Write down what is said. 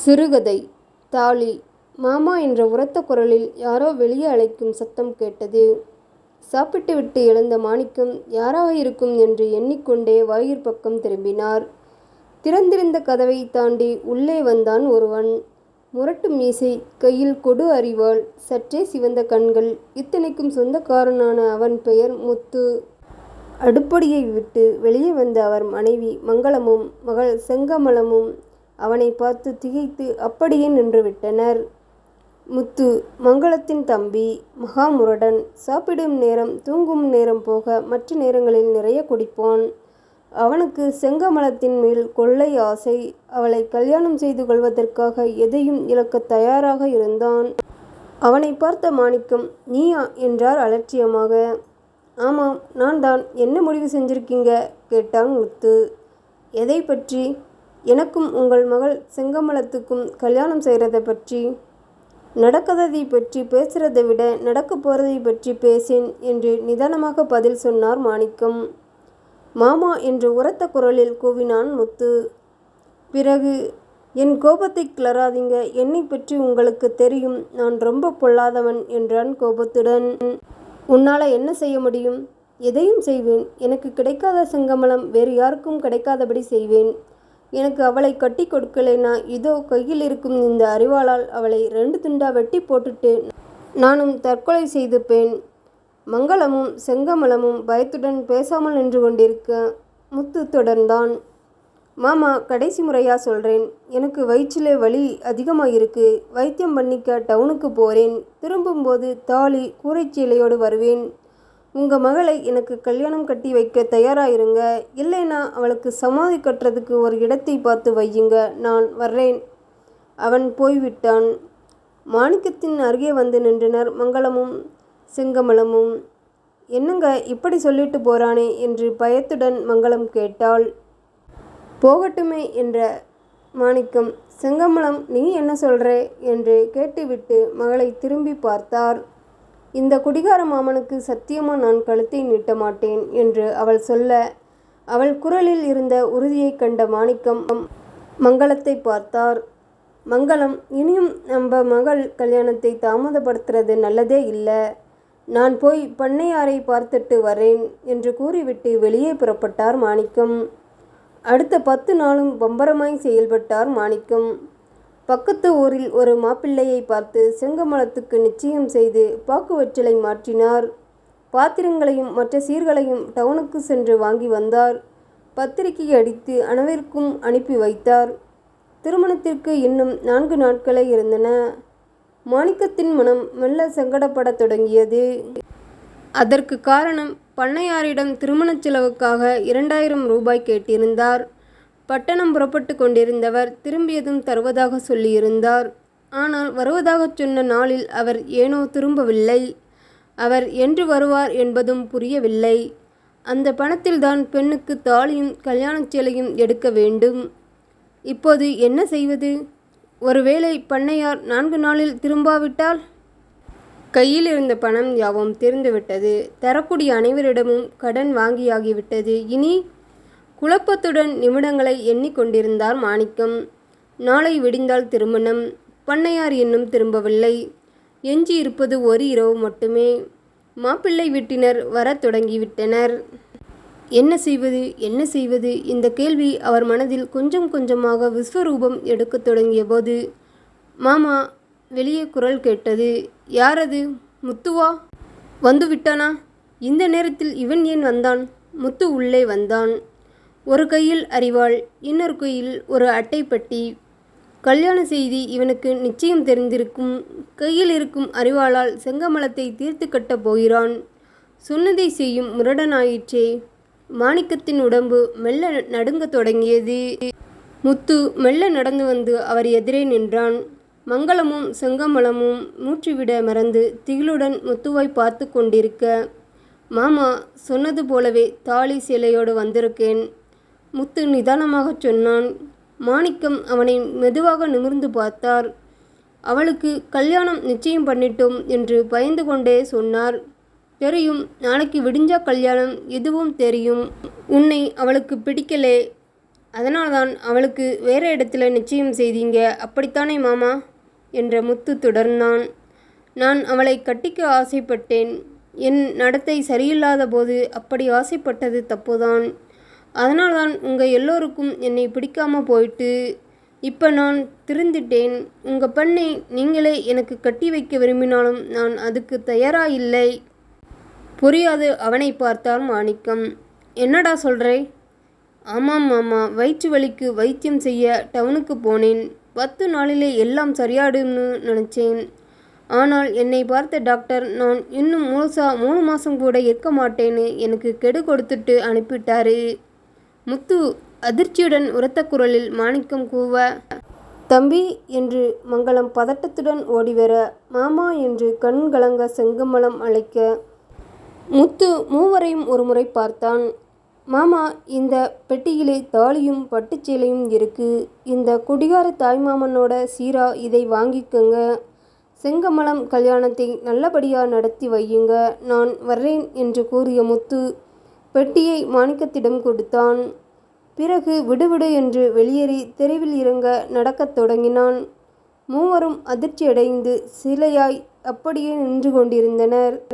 சிறுகதை தாலி மாமா என்ற உரத்த குரலில் யாரோ வெளியே அழைக்கும் சத்தம் கேட்டது. சாப்பிட்டுவிட்டு எழுந்த மாணிக்கம் யாராக இருக்கும் என்று எண்ணிக்கொண்டே வாயிற்பக்கம் திரும்பினார். திறந்திருந்த கதவைத் தாண்டி உள்ளே வந்தான் ஒருவன். முரட்டு மீசை கையில் கொடு அரிவாள் சற்றே சிவந்த கண்கள் இத்தனைக்கும் சொந்தக்காரனான அவன் பெயர் முத்து. அடுப்படியை விட்டு வெளியே வந்த அவர் மனைவி மங்களமும் மகள் செங்கமலமும் அவனை பார்த்து திகைத்து அப்படியே நின்றுவிட்டனர். முத்து மங்களத்தின் தம்பி. மகாமுரடன் சாப்பிடும் நேரம் தூங்கும் நேரம் போக மற்ற நேரங்களில் நிறைய குடிப்பான். அவனுக்கு செங்கமலத்தின் மேல் கொள்ளை ஆசை. அவளை கல்யாணம் செய்து கொள்வதற்காக எதையும் இழக்க தயாராக இருந்தான். அவனை பார்த்த மாணிக்கம் நீயா என்றார் அலட்சியமாக. ஆமாம் நான் தான் என்ன முடிவு செஞ்சிருக்கீங்க கேட்டான் முத்து. எதை பற்றி? எனக்கும் உங்கள் மகள் செங்கமலத்துக்கும் கல்யாணம் செய்றதைப் பற்றி. நடக்காததைப் பற்றி பேசுறதை விட நடக்கப் போகிறதை பற்றி பேசேன் என்று நிதானமாக பதில் சொன்னார் மாணிக்கம். மாமா என்று உரத்த குரலில் கூவினான் முத்து. பிறகு என் கோபத்தை கிளறாதீங்க என்னை பற்றி உங்களுக்கு தெரியும் நான் ரொம்ப பொல்லாதவன் என்றான் கோபத்துடன். உன்னால் என்ன செய்ய முடியும்? எதையும் செய்வேன். எனக்கு கிடைக்காத செங்கமலம் வேறு யாருக்கும் கிடைக்காதபடி செய்வேன். எனக்கு அவளை கட்டி கொடுக்கலைனா இதோ கையில் இருக்கும் இந்த அறிவாளால் அவளை ரெண்டு துண்டா வெட்டி போட்டுட்டு நானும் தற்கொலை செய்துப்பேன். மங்களமும் செங்கமலமும் பயத்துடன் பேசாமல் நின்று கொண்டிருக்க முத்து தொடர்ந்தான். மாமா கடைசி முறையா சொல்கிறேன் எனக்கு வயிற்றிலே வலி அதிகமாக இருக்கு. வைத்தியம் பண்ணிக்க டவுனுக்கு போகிறேன் திரும்பும்போது தாலி கூரைச்சீலையோடு வருவேன். உங்கள் மகளை எனக்கு கல்யாணம் கட்டி வைக்க தயாராயிருங்க இல்லைன்னா அவளுக்கு சமாதி கட்டுறதுக்கு ஒரு இடத்தை பார்த்து வையுங்க. நான் வர்றேன். அவன் போய்விட்டான். மாணிக்கத்தின் அருகே வந்து நின்றனர் மங்களமும் செங்கமலமும். என்னங்க இப்படி சொல்லிட்டு போறானே என்று பயத்துடன் மங்களம் கேட்டாள். போகட்டுமே என்ற மாணிக்கம் செங்கமலம் நீ என்ன சொல்றே? என்று கேட்டுவிட்டு மகளைத் திரும்பி பார்த்தார். இந்த குடிகார மாமனுக்கு சத்தியமா நான் கழுத்தை நீட்ட மாட்டேன் என்று அவள் சொல்ல அவள் குரலில் இருந்த உறுதியைக் கண்ட மாணிக்கம் மங்களத்தை பார்த்தார். மங்களம் இனியும் நம்ம மகள் கல்யாணத்தை தாமதப்படுத்துறது நல்லதே இல்லை நான் போய் பண்ணையாரை பார்த்துட்டு வரேன் என்று கூறிவிட்டு வெளியே புறப்பட்டார் மாணிக்கம். அடுத்த பத்து நாளும் பம்பரமாய் செயல்பட்டார் மாணிக்கம். பக்கத்து ஊரில் ஒரு மாப்பிள்ளையைப் பார்த்து செங்கமலத்துக்கு நிச்சயம் செய்து பாக்குவற்றலை மாற்றினார். பாத்திரங்களையும் மற்ற சீர்களையும் டவுனுக்கு சென்று வாங்கி வந்தார். பத்திரிகை அடித்து அனைவருக்கும் அனுப்பி வைத்தார். திருமணத்திற்கு இன்னும் நான்கு நாட்களே இருந்தன. மாணிக்கத்தின் மனம் மெல்ல சங்கடப்படத் தொடங்கியது. அதற்கு காரணம் பண்ணையாரிடம் திருமணச் செலவுக்காக இரண்டாயிரம் ரூபாய் கேட்டிருந்தார். பட்டணம் புறப்பட்டு கொண்டிருந்தவர் திரும்பியதும் தருவதாக சொல்லியிருந்தார். ஆனால் வருவதாகச் சொன்ன நாளில் அவர் ஏனோ திரும்பவில்லை. அவர் என்று வருவார் என்பதும் புரியவில்லை. அந்த பணத்தில்தான் பெண்ணுக்கு தாலியும் கல்யாணச் சேலையும் எடுக்க வேண்டும். இப்போது என்ன செய்வது? ஒருவேளை பண்ணையார் நான்கு நாளில் திரும்பாவிட்டால்? கையில் இருந்த பணம் யாவும் தீர்ந்துவிட்டது. தரக்கூடிய அனைவரிடமும் கடன் வாங்கியாகிவிட்டது. இனி? குழப்பத்துடன் நிமிடங்களை எண்ணிக் கொண்டிருந்தார் மாணிக்கம். நாளை விடிந்தால் திருமணம். பண்ணையார் இன்னும் திரும்பவில்லை. எஞ்சியிருப்பது ஒரு இரவு மட்டுமே. மாப்பிள்ளை வீட்டினர் வரத் தொடங்கிவிட்டனர். என்ன செய்வது? என்ன செய்வது? இந்த கேள்வி அவர் மனதில் கொஞ்சம் கொஞ்சமாக விஸ்வரூபம் எடுக்கத் தொடங்கியபோது மாமா வெளியே குரல் கேட்டது. யாரது? முத்துவா? வந்துவிட்டானா? இந்த நேரத்தில் இவன் ஏன் வந்தான்? முத்து உள்ளே வந்தான். ஒரு கையில் அறிவாள் இன்னொரு கையில் ஒரு அட்டைப்பட்டி கல்யாண செய்தி இவனுக்கு நிச்சயம் தெரிந்திருக்கும். கையில் இருக்கும் அறிவாளால் செங்கமலத்தை தீர்த்து கட்டப் போகிறான். சொன்னதை செய்யும் முரடனாயிற்றே. மாணிக்கத்தின் உடம்பு மெல்ல நடுங்கத் தொடங்கியது. முத்து மெல்ல நடந்து வந்து அவர் எதிரே நின்றான். மங்களமும் செங்கமலமும் மூச்சுவிட மறந்து திகிலுடன் முத்துவாய் பார்த்து கொண்டிருக்க மாமா சொன்னது போலவே தாலி சேலையோடு வந்திருக்கேன். முத்து நிதானமாகச் சொன்னான். மாணிக்கம் அவனை மெதுவாக நிமிர்ந்து பார்த்தார். அவளுக்கு கல்யாணம் நிச்சயம் பண்ணிட்டோம் என்று பயந்து கொண்டே சொன்னார். தெரியும். நாளைக்கு விடிஞ்சா கல்யாணம். எதுவும் தெரியும். உன்னை அவளுக்குப் பிடிக்கலே. அதனால்தான் அவளுக்கு வேறு இடத்துல நிச்சயம் செய்தீங்க அப்படித்தானே மாமா என்ற முத்து தொடர்ந்தான் நான் அவளை கட்டிக்க ஆசைப்பட்டேன் என் நடத்தை சரியில்லாத போது அப்படி ஆசைப்பட்டது தப்புதான் அதனால்தான் உங்கள் எல்லோருக்கும் என்னை பிடிக்காமல் போயிட்டு இப்போ நான் திருந்திட்டேன். உங்கள் பெண்ணை நீங்களே எனக்கு கட்டி வைக்க விரும்பினாலும் நான் அதுக்கு தயாரா இல்லை. புரியாது அவனை பார்த்தால் மாணிக்கம். என்னடா சொல்கிறே ஆமாம் மாமா வயிற்று வலிக்கு வைத்தியம் செய்ய டவுனுக்கு போனேன். பத்து நாளிலே எல்லாம் சரியாடும்னு நினச்சேன். ஆனால் என்னை பார்த்த டாக்டர் நான் இன்னும் முழுசாக மூணு மாதம் கூட இருக்க மாட்டேன்னு எனக்கு கெடு கொடுத்துட்டு அனுப்பிட்டாரு. முத்து அதிர்ச்சியுடன் உரத்த குரலில் மாணிக்கம் கூவ தம்பி என்று மங்களம் பதட்டத்துடன் ஓடிவர மாமா என்று கண் கலங்க செங்கமலம் அழைக்க. முத்து மூவரையும் ஒருமுறை பார்த்தான். மாமா இந்த பெட்டியிலே தாலியும் பட்டுச்சேலையும் இருக்கு. இந்த குடிகார தாய்மாமனோட சீரா இதை வாங்கிக்கங்க. செங்கமலம் கல்யாணத்தை நல்லபடியாக நடத்தி வையுங்க. நான் வர்றேன் என்று கூறிய முத்து பெட்டியை மாணிக்கத்திடம் கொடுத்தான். பிறகு விடுவிடு என்று வெளியேறி தெருவில் இறங்க நடக்கத் தொடங்கினான். மூவரும் அதிர்ச்சியடைந்து சிலையாய் அப்படியே நின்று கொண்டிருந்தனர்.